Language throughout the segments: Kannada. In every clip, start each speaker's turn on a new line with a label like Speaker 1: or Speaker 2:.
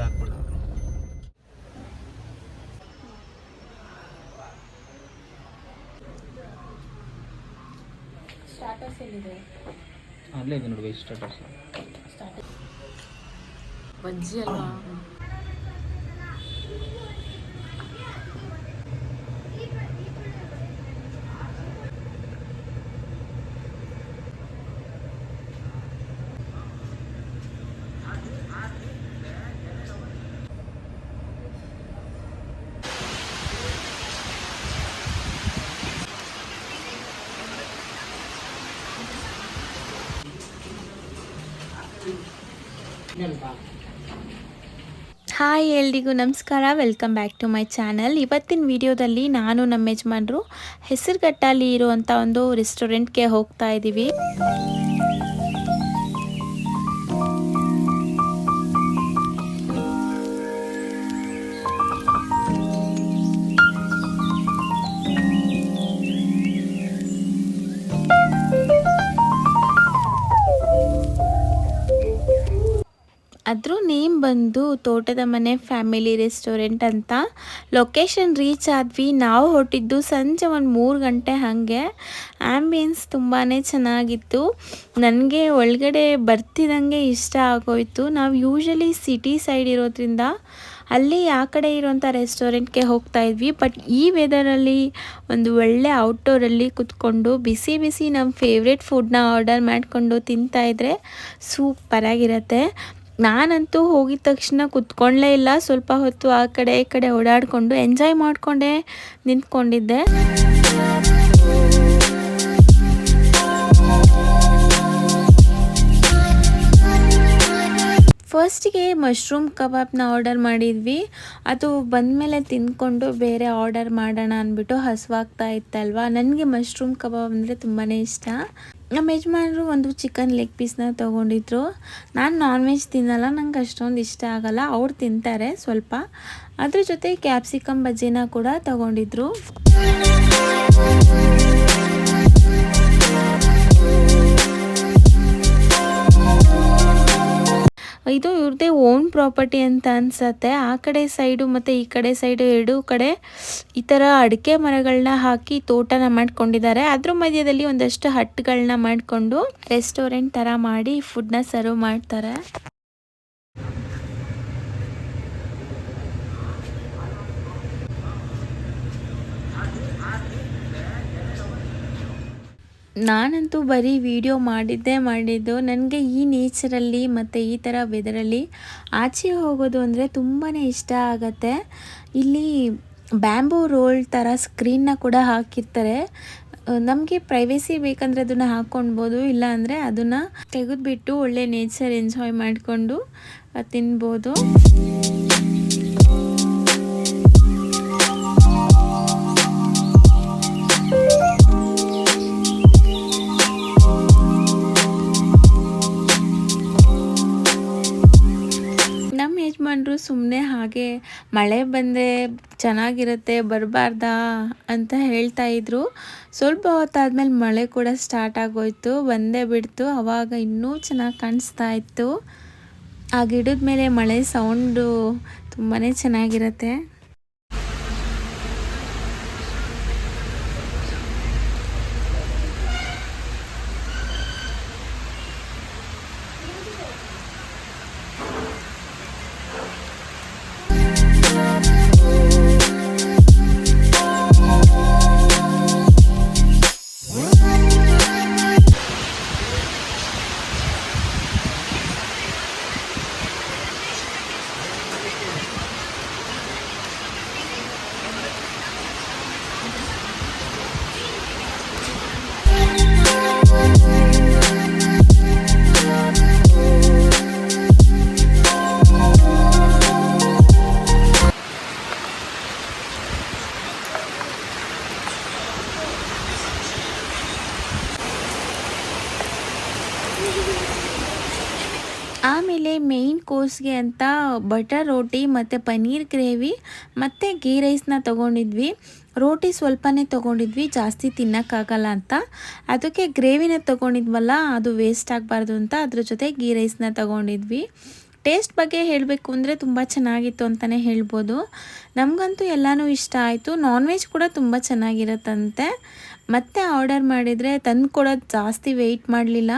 Speaker 1: ಹಿಂಗೆ ಹಾಕ್ಬಿಡು
Speaker 2: ಸ್ಟಾರ್ಟರ್ಸ್ ಎಲ್ಲಿದೆ?
Speaker 1: ಅಲ್ಲೇ ಇದೆ ನೋಡಿ ವೆಜ್ ಸ್ಟಾರ್ಟರ್ಸ್
Speaker 2: ಬಜ್ಜಿ ಅಲ್ವಾ?
Speaker 3: ಹಾಯ್ ಎಲ್ರಿಗೂ ನಮಸ್ಕಾರ. Welcome back to my channel ಇವತ್ತಿನ ವಿಡಿಯೋದಲ್ಲಿ ನಾನು ನಮ್ಮ ಯಜಮಾನರು ಹೆಸರುಘಟ್ಟಲ್ಲಿ ಇರುವಂಥ ಒಂದು ರೆಸ್ಟೋರೆಂಟ್ಗೆ ಹೋಗ್ತಾ ಇದ್ದೀವಿ ಅದ್ರ ನೇಮ್ ಬಂದು ತೋಟದ ಮನೆ ಫ್ಯಾಮಿಲಿ ರೆಸ್ಟೋರೆಂಟ್ ಅಂತ ಲೊಕೇಶನ್ ರೀಚ್ ಆದ್ವಿ. ನಾವು ಹೊರಟಿದ್ದು ಸಂಜೆ ಒಂದು ಮೂರು ಗಂಟೆ ಹಾಗೆ. ಆ್ಯಂಬಿಯನ್ಸ್ ತುಂಬಾ ಚೆನ್ನಾಗಿತ್ತು. ನನಗೆ ಒಳಗಡೆ ಬರ್ತಿದ್ದಂಗೆ ಇಷ್ಟ ಆಗೋಯ್ತು. ನಾವು ಯೂಶಲಿ ಸಿಟಿ ಸೈಡ್ ಇರೋದ್ರಿಂದ ಅಲ್ಲಿ ಆ ಕಡೆ ಇರೋಂಥ ರೆಸ್ಟೋರೆಂಟ್ಗೆ ಹೋಗ್ತಾ ಇದ್ವಿ. ಬಟ್ ಈ ವೆದರಲ್ಲಿ ಒಂದು ಒಳ್ಳೆ ಔಟ್ಡೋರಲ್ಲಿ ಕುತ್ಕೊಂಡು ಬಿಸಿ ಬಿಸಿ ನಮ್ಮ ಫೇವ್ರೆಟ್ ಫುಡ್ನ ಆರ್ಡರ್ ಮಾಡಿಕೊಂಡು ತಿಂತಾಯಿದ್ರೆ ಸೂಪರಾಗಿರತ್ತೆ. ನಾನಂತೂ ಹೋಗಿದ ತಕ್ಷಣ ಕುತ್ಕೊಳ್ಳೇ ಇಲ್ಲ. ಸ್ವಲ್ಪ ಹೊತ್ತು ಆ ಕಡೆ ಈ ಕಡೆ ಓಡಾಡಿಕೊಂಡು ಎಂಜಾಯ್ ಮಾಡಿಕೊಂಡೇ ನಿಂತ್ಕೊಂಡಿದ್ದೆ. ಫಸ್ಟಿಗೆ ಮಶ್ರೂಮ್ ಕಬಾಬ್ನ ಆರ್ಡರ್ ಮಾಡಿದ್ವಿ. ಅದು ಬಂದಮೇಲೆ ತಿಂದ್ಕೊಂಡು ಬೇರೆ ಆರ್ಡರ್ ಮಾಡೋಣ ಅಂದ್ಬಿಟ್ಟು ಹಸುವಾಗ್ತಾ ಇತ್ತಲ್ವ? ನನಗೆ ಮಶ್ರೂಮ್ ಕಬಾಬ್ ಅಂದರೆ ತುಂಬಾ ಇಷ್ಟ. ನಮ್ಮ ಯಜಮಾನರು ಒಂದು ಚಿಕನ್ ಲೆಗ್ ಪೀಸ್ನ ತೊಗೊಂಡಿದ್ರು. ನಾನು ನಾನ್ ವೆಜ್ ತಿನ್ನಲ್ಲ, ನಂಗೆ ಅಷ್ಟೊಂದು ಇಷ್ಟ ಆಗಲ್ಲ. ಅವ್ರು ತಿಂತಾರೆ ಸ್ವಲ್ಪ. ಅದ್ರ ಜೊತೆ ಕ್ಯಾಪ್ಸಿಕಮ್ ಬಜ್ಜಿನ ಕೂಡ ತೊಗೊಂಡಿದ್ರು. ಇದು ಇವ್ರದೇ ಓನ್ ಪ್ರಾಪರ್ಟಿ ಅಂತ ಅನ್ಸತ್ತೆ. ಆ ಕಡೆ ಸೈಡು ಮತ್ತೆ ಈ ಕಡೆ ಸೈಡು ಎರಡೂ ಕಡೆ ಈ ತರ ಅಡಿಕೆ ಮರಗಳನ್ನ ಹಾಕಿ ತೋಟನ ಮಾಡ್ಕೊಂಡಿದ್ದಾರೆ. ಅದ್ರ ಮಧ್ಯದಲ್ಲಿ ಒಂದಷ್ಟು ಹಟ್ಗಳನ್ನ ಮಾಡಿಕೊಂಡು ರೆಸ್ಟೋರೆಂಟ್ ತರ ಮಾಡಿ ಫುಡ್ನ ಸರ್ವ್ ಮಾಡ್ತಾರೆ. ನಾನಂತೂ ಬರೀ ವಿಡಿಯೋ ಮಾಡಿದ್ದೇ ಮಾಡಿದ್ದು. ನನಗೆ ಈ ನೇಚರಲ್ಲಿ ಮತ್ತು ಈ ಥರ ವೆದರಲ್ಲಿ ಆಚೆ ಹೋಗೋದು ಅಂದರೆ ತುಂಬಾ ಇಷ್ಟ ಆಗತ್ತೆ. ಇಲ್ಲಿ ಬ್ಯಾಂಬೂ ರೋಲ್ ಥರ ಸ್ಕ್ರೀನ್ನ ಕೂಡ ಹಾಕಿರ್ತಾರೆ. ನಮಗೆ ಪ್ರೈವೇಸಿ ಬೇಕಂದರೆ ಅದನ್ನು ಹಾಕ್ಕೊಳ್ಬೋದು ಇಲ್ಲ ಅಂದರೆ ಅದನ್ನು ತೆಗೆದುಬಿಟ್ಟು ಒಳ್ಳೆ ನೇಚರ್ ಎಂಜಾಯ್ ಮಾಡಿಕೊಂಡು ತಿನ್ಬೋದು. ಯಜಮಾನ್ರು ಸುಮ್ಮನೆ ಹಾಗೆ ಮಳೆ ಬಂದೆ ಚೆನ್ನಾಗಿರುತ್ತೆ, ಬರಬಾರ್ದಾ ಅಂತ ಹೇಳ್ತಾ ಇದ್ರು. ಸ್ವಲ್ಪ ಹೊತ್ತಾದ್ಮೇಲೆ ಮಳೆ ಕೂಡ ಸ್ಟಾರ್ಟ್ ಆಗೋಯ್ತು. ಬಂದೇ ಬಿಡ್ತು. ಅವಾಗ ಇನ್ನೂ ಚೆನ್ನಾಗಿ ಕಾಣಿಸ್ತಾ ಇತ್ತು. ಆ ಗಿಡದ ಮೇಲೆ ಮಳೆ ಸೌಂಡು ತುಂಬಾ ಚೆನ್ನಾಗಿರುತ್ತೆ. ಆಮೇಲೆ ಮೇಯ್ನ್ ಕೋರ್ಸ್ಗೆ ಅಂತ ಬಟರ್ ರೋಟಿ ಮತ್ತು ಪನ್ನೀರ್ ಗ್ರೇವಿ ಮತ್ತು ಗೀ ರೈಸ್ನ ತೊಗೊಂಡಿದ್ವಿ. ರೋಟಿ ಸ್ವಲ್ಪನೇ ತೊಗೊಂಡಿದ್ವಿ, ಜಾಸ್ತಿ ತಿನ್ನೋಕ್ಕಾಗಲ್ಲ ಅಂತ. ಅದಕ್ಕೆ ಗ್ರೇವಿನ ತೊಗೊಂಡಿದ್ವಲ್ಲ, ಅದು ವೇಸ್ಟ್ ಆಗಬಾರ್ದು ಅಂತ ಅದ್ರ ಜೊತೆ ಗೀ ರೈಸ್ನ ತೊಗೊಂಡಿದ್ವಿ. ಟೇಸ್ಟ್ ಬಗ್ಗೆ ಹೇಳಬೇಕು ಅಂದರೆ ತುಂಬ ಚೆನ್ನಾಗಿತ್ತು ಅಂತಲೇ ಹೇಳ್ಬೋದು. ನಮಗಂತೂ ಎಲ್ಲನೂ ಇಷ್ಟ ಆಯಿತು. ನಾನ್ ವೆಜ್ ಕೂಡ ತುಂಬ ಚೆನ್ನಾಗಿರುತ್ತಂತೆ. ಮತ್ತೆ ಆರ್ಡರ್ ಮಾಡಿದರೆ ತಂದು ಕೊಡೋದು ಜಾಸ್ತಿ ವೆಯ್ಟ್ ಮಾಡಲಿಲ್ಲ.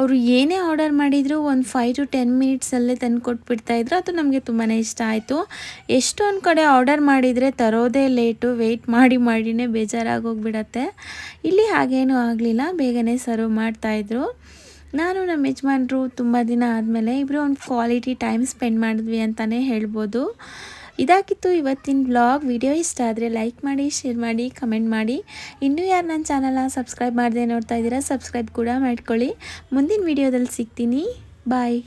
Speaker 3: ಅವರು ಏನೇ ಆರ್ಡರ್ ಮಾಡಿದರೂ ಒಂದು ಫೈವ್ ಟು ಟೆನ್ ಮಿನಿಟ್ಸಲ್ಲೇ ತಂದು ಕೊಟ್ಬಿಡ್ತಾಯಿದ್ರು ಅದು ನಮಗೆ ತುಂಬಾ ಇಷ್ಟ ಆಯಿತು. ಎಷ್ಟೊಂದು ಕಡೆ ಆರ್ಡರ್ ಮಾಡಿದರೆ ತರೋದೇ ಲೇಟು ವೆಯ್ಟ್ ಮಾಡಿ ಮಾಡಿನೇ ಬೇಜಾರಾಗೋಗ್ಬಿಡತ್ತೆ. ಇಲ್ಲಿ ಹಾಗೇನೂ ಆಗಲಿಲ್ಲ. ಬೇಗನೆ ಸರ್ವ್ ಮಾಡ್ತಾಯಿದ್ರು ನಾನು ನಮ್ಮ ಯಜಮಾನ್ರು ತುಂಬ ದಿನ ಆದಮೇಲೆ ಇಬ್ಬರು ಒಂದು ಕ್ವಾಲಿಟಿ ಟೈಮ್ ಸ್ಪೆಂಡ್ ಮಾಡಿದ್ವಿ ಅಂತಲೇ ಹೇಳ್ಬೋದು. ಇದಾಗಿತ್ತು ಇವತ್ತಿನ ಬ್ಲಾಗ್ ವಿಡಿಯೋ ಇಷ್ಟ ಆದರೆ ಲೈಕ್ ಮಾಡಿ ಶೇರ್ ಮಾಡಿ ಕಮೆಂಟ್ ಮಾಡಿ. ಇನ್ನೂ ಯಾರು ನನ್ನ ಚಾನಲ್ನ ಸಬ್ಸ್ಕ್ರೈಬ್ ಮಾಡದೆ ನೋಡ್ತಾ ಇದ್ದೀರಾ ಸಬ್ಸ್ಕ್ರೈಬ್ ಕೂಡ ಮಾಡ್ಕೊಳ್ಳಿ. ಮುಂದಿನ ವಿಡಿಯೋದಲ್ಲಿ ಸಿಗ್ತೀನಿ. ಬಾಯ್